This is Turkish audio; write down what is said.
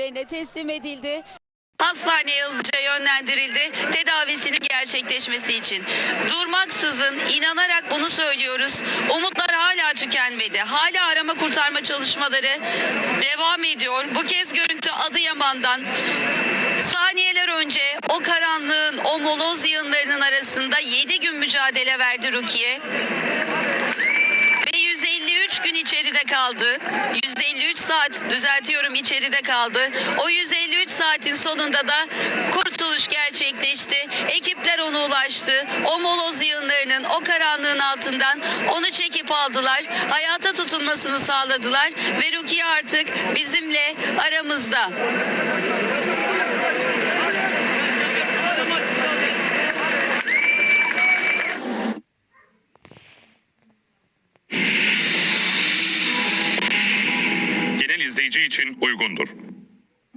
ekiplerine teslim edildi. Hastaneye hızlıca yönlendirildi tedavisinin gerçekleşmesi için. Durmaksızın inanarak bunu söylüyoruz. Umutlar hala tükenmedi. Hala arama kurtarma çalışmaları devam ediyor. Bu kez görüntü Adıyaman'dan. Saniyeler önce o karanlığın, o moloz yığınlarının arasında 7 gün mücadele verdi Rukiye. Ve 153 gün içeride kaldı. 153 saat düzeltiyorum içeride kaldı. O 153 saatin sonunda da kurtuluş gerçekleşti. Ekipler ona ulaştı. O moloz yığınlarının o karanlığın altından onu çekip aldılar. Hayata tutunmasını sağladılar ve Rukiye artık bizimle aramızda. izleyici için uygundur.